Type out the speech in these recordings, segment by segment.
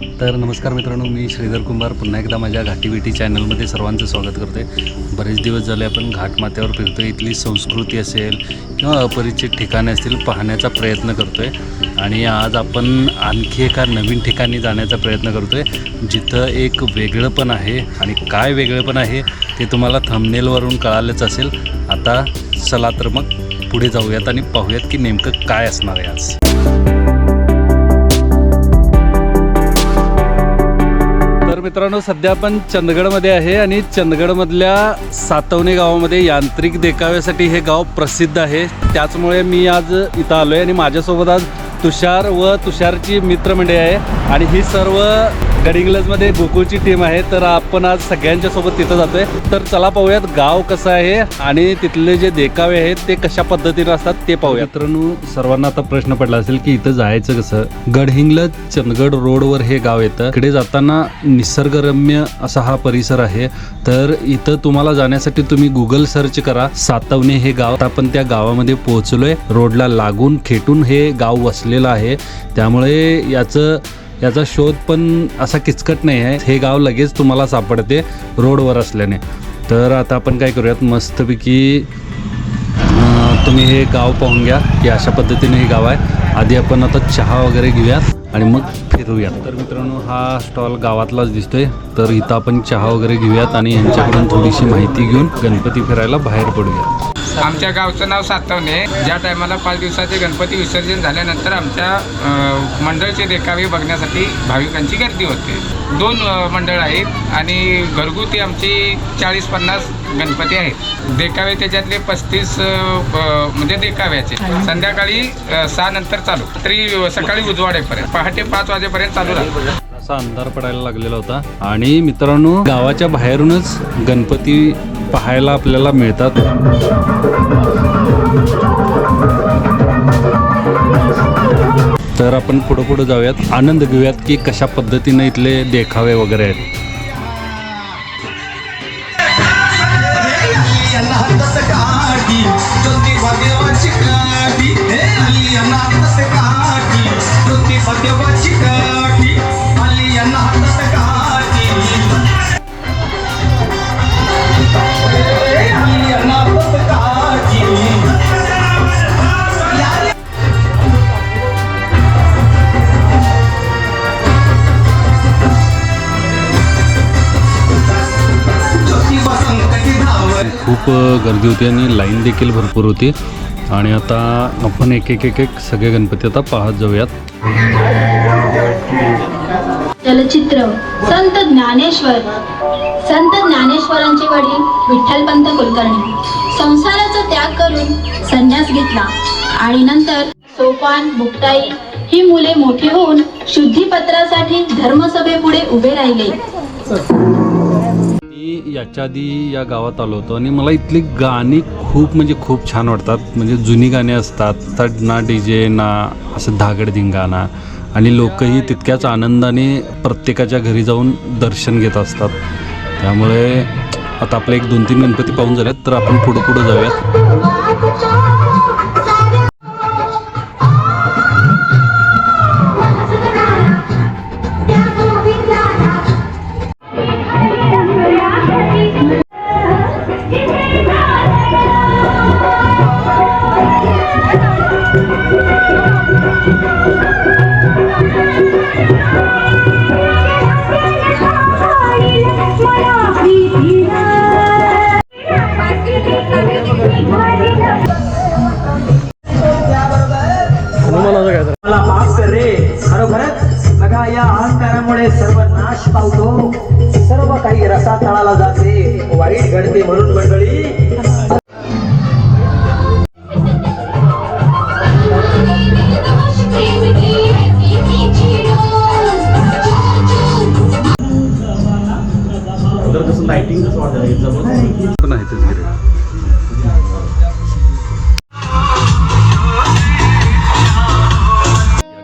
तर नमस्कार मित्रांनो मी श्रीधर कुंभार पुन्हा एकदा माझ्या घाटीबिटी चॅनलमध्ये सर्वांचं स्वागत करते. बरेच दिवस झाले आपण घाटमाथ्यावर फिरतो इथली संस्कृती असेल किंवा अपरिचित ठिकाणे असतील पाहण्याचा प्रयत्न करतो आहे आणि आज आपण आणखी एका नवीन ठिकाणी जाण्याचा प्रयत्न करतो आहे जिथं एक वेगळं पण आहे. आणि काय वेगळं पण आहे ते तुम्हाला थंबनेलवरून कळालंच असेल. आता चला तर मग पुढे जाऊयात आणि पाहूयात की नेमकं काय असणार आहे आज. तर मित्रांनो सध्या आपण चंदगडमध्ये आहे आणि चंदगडमधल्या सातवणे गावामध्ये यांत्रिक देखाव्यासाठी हे गाव प्रसिद्ध आहे. त्याचमुळे मी आज इथं आलो आहे आणि माझ्यासोबत आज तुषार व तुषारची मित्रमंडळी आहे. आणि ही सर्व गडिंग्लजमध्ये गोकुळची टीम आहे. तर आपण आज सगळ्यांच्या सोबत तिथं जातोय. तर चला पाहूयात गाव कसं आहे आणि तिथले जे देखावे आहेत ते कशा पद्धतीने असतात ते पाहूया मित्रांनो सर्वांना आता प्रश्न पडला असेल की इथं जायचं कसं? गडहिंग्लज चंदगड रोडवर हे गाव येतं. इकडे जाताना निसर्गरम्य असा हा परिसर आहे. तर इथं तुम्हाला जाण्यासाठी तुम्ही गुगल सर्च करा सातवणे हे गाव. आपण त्या गावामध्ये पोहोचलोय. रोडला लागून खेटून हे गाव वसलेलं आहे. त्यामुळे याचं याचा शोध पण असा किचकट नाही आहे. हे गाव लगेच तुम्हाला सापडते रोडवर असल्याने. तर आता आपण काय करूयात? मस्तपैकी तुम्ही हे गाव पाहून घ्या की अशा पद्धतीने हे गाव आहे. आधी आपण आता चहा वगैरे घेऊयात आणि मग फिरूयात. तर मित्रांनो हा स्टॉल गावातलाच दिसतोय. तर इथं आपण चहा वगैरे घेऊयात आणि यांच्याकडून थोडीशी माहिती घेऊन गणपती फिरायला बाहेर पडूयात. आमच्या गावचं नाव सातवणे. ज्या टायमाला पाच दिवसाचे गणपती विसर्जन झाल्यानंतर आमच्या मंडळचे देखावे बघण्यासाठी भाविकांची गर्दी होते. दोन मंडळ आहेत आणि घरगुती आमची चाळीस पन्नास गणपती आहेत. देखावे त्याच्यातले पस्तीस म्हणजे देखाव्याचे. संध्याकाळी सहा नंतर चालू. तरी सकाळी उजवाडेपर्यंत. पहाटे पाच वाजेपर्यंत चालू राहतो. असा अंधार पडायला लागलेला होता. आणि मित्रांनो गावाच्या बाहेरूनच गणपती पाहायला आपल्याला मिळतात. तर आपण पुढं पुढं जाऊयात. आनंद घेऊयात की कशा पद्धतीने इथले देखावे वगैरे आहेत. खूप गर्दी होती आणि लाईन देखील भरपूर होती. आणि आता आपण एक एक एक एक सगळे गणपती आता पाहत जाऊयात. चलचित्र संत ज्ञानेश्वर. संत ज्ञानेश्वरांचे वडील विठ्ठलपंत कुलकर्णी. संसाराचा त्याग करून संन्यास घेतला. आणि नंतर सोपान बुकटाई ही मुले मोठी होऊन शुद्धीपत्रासाठी धर्मसभेपुढे उभे राहिले. मी याच्या आधी या गावात आलो होतो आणि मला इथली गाणी खूप म्हणजे खूप छान वाटतात. म्हणजे जुनी गाणी असतात. तर ना डी जे ना असं धागड धिंगाणा. आणि लोकही तितक्याच आनंदाने प्रत्येकाच्या घरी जाऊन दर्शन घेत असतात. त्यामुळे आता आपले एक दोन तीन गणपती पाहून झाल्यात तर आपण पुढं पुढं जाऊयात. पावतो सर्व काही रसा तळाला जाते. वाईट घडते म्हणून मंडळी.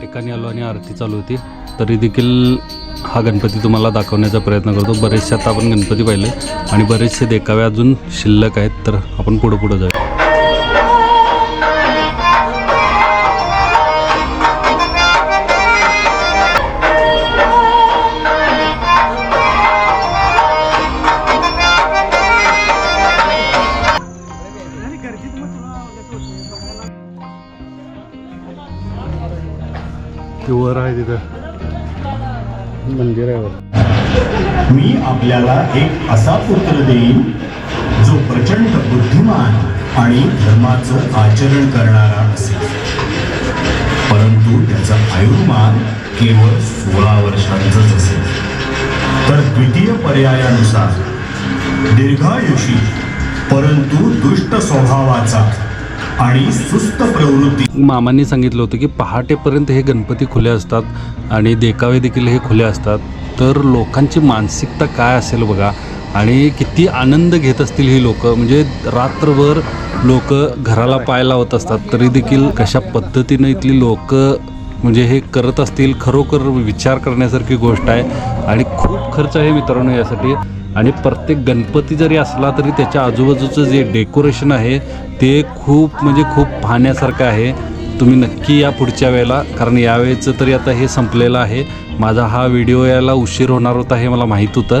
ठिकाणी आलो आणि आरती चालू होती. तरी देखील हा गणपती तुम्हाला दाखवण्याचा प्रयत्न करतो. बरेचसे आता आपण गणपती पाहिले आणि बरेचसे देखावे अजून शिल्लक आहेत तर आपण पुढं पुढं जाऊ. वर आहे तिथं. मंदिरावर. मी आपल्याला एक असा पुत्र देईन जो प्रचंड बुद्धिमान आणि धर्माचं आचरण करणारा असेल. परंतु त्याचा आयुर्मान केवळ सोळा वर्षांचंच असेल. तर द्वितीय पर्यायानुसार दीर्घायुषी परंतु दुष्ट स्वभावाचा आणि सुस्त प्रवृत्ती. मामांनी सांगितलं होतं की पहाटेपर्यंत हे गणपती खुले असतात आणि देखावे देखील हे खुले असतात. तर लोकांची मानसिकता काय असेल बघा? आणि किती आनंद घेत असतील ही लोक? म्हणजे रात्रभर लोक घराला पाय लावत असतात. तरी देखील कशा पद्धतीनं इथली लोक म्हणजे हे करत असतील? खरोखर विचार करण्यासारखी गोष्ट आहे. आणि खूप खर्च आहे मित्रांनो यासाठी. आणि प्रत्येक गणपती जरी असला तरी त्याच्या आजूबाजूचं जे डेकोरेशन आहे ते खूप म्हणजे खूप पाहण्यासारखं आहे. तुम्ही नक्की या पुढच्या वेळेला कारण यावेळेचं तरी आता हे संपलेलं आहे. माझा हा व्हिडिओ यायला उशीर होणार होता हे मला माहीत होतं.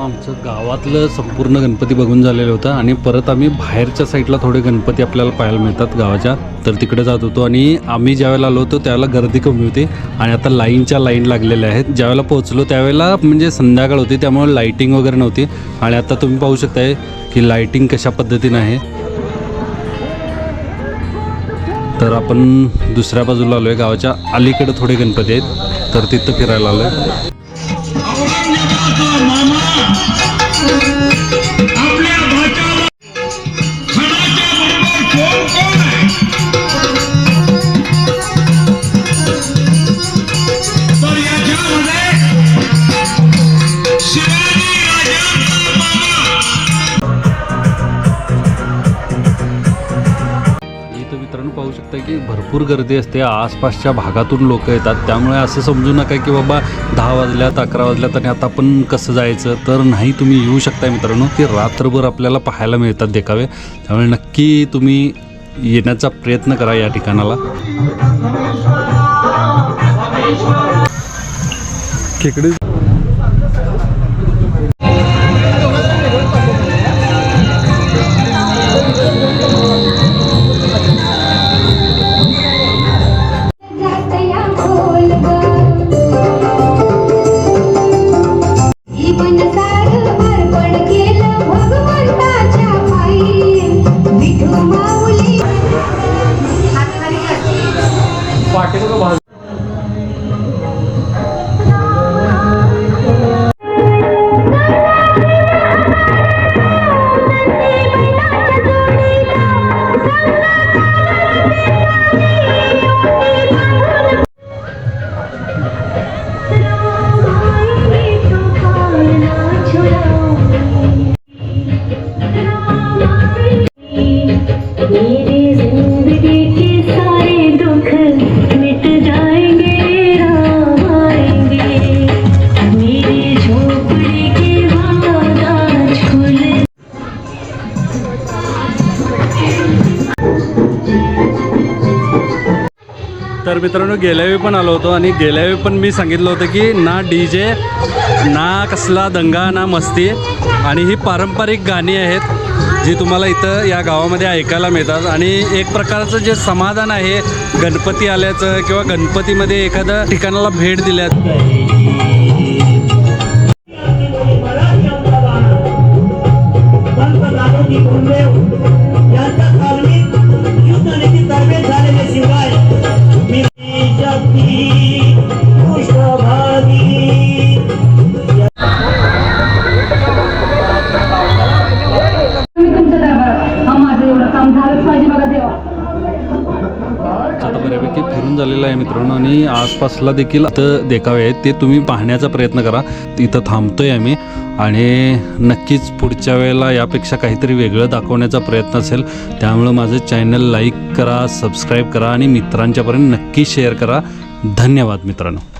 आमचं गावातलं संपूर्ण गणपती बघून झालेलं होतं आणि परत आम्ही बाहेरच्या साईडला थोडे गणपती आपल्याला पाहायला मिळतात गावाच्या. तर तिकडे जात होतो आणि आम्ही ज्यावेळेला आलो होतो त्यावेळेला गर्दी कमी होती आणि आता लाईनच्या लाईन लागलेल्या आहेत. ज्यावेळेला पोहोचलो त्यावेळेला म्हणजे संध्याकाळ होती त्यामुळे लाईटिंग वगैरे नव्हती. आणि आता तुम्ही पाहू शकताय की लाईटिंग कशा पद्धतीनं आहे. तर आपण दुसऱ्या बाजूला आलो आहे गावाच्या अलीकडे थोडे गणपती आहेत. तर तिथं फिरायला आलो आहे इथं मित्रांनो पाहू शकता की भरपूर गर्दी असते. आसपासच्या भागातून लोक येतात. त्यामुळे असं समजू नका की बाबा दहा वाजल्यात अकरा वाजल्यात आणि आता आपण कसं जायचं? तर नाही तुम्ही येऊ शकता मित्रांनो. की रात्रभर आपल्याला पाहायला मिळतात देखावे. त्यामुळे नक्की तुम्ही येण्याचा प्रयत्न करा या ठिकाणाला. खेकडे तर मित्रांनो गेल्या वेळी पण आलो होतो आणि गेल्या वेळी पण मी सांगितलं होतं की ना डी जे ना कसला दंगा ना मस्ती. आणि ही पारंपरिक गाणी आहेत जी तुम्हाला इथं या गावामध्ये ऐकायला मिळतात. आणि एक प्रकारचं जे समाधान आहे गणपती आल्याचं किंवा गणपतीमध्ये एखाद्या ठिकाणाला भेट दिल्यात. Thank you. बऱ्यापैकी आहे मित्रांनो आणि आसपासला देखील इथं देखावे आहेत. ते तुम्ही पाहण्याचा प्रयत्न करा. इथं थांबतोय आम्ही आणि नक्कीच पुढच्या वेळेला यापेक्षा काहीतरी वेगळं दाखवण्याचा प्रयत्न असेल. त्यामुळं माझं चॅनल लाईक करा सबस्क्राईब करा आणि मित्रांच्यापर्यंत नक्की शेअर करा. धन्यवाद मित्रांनो.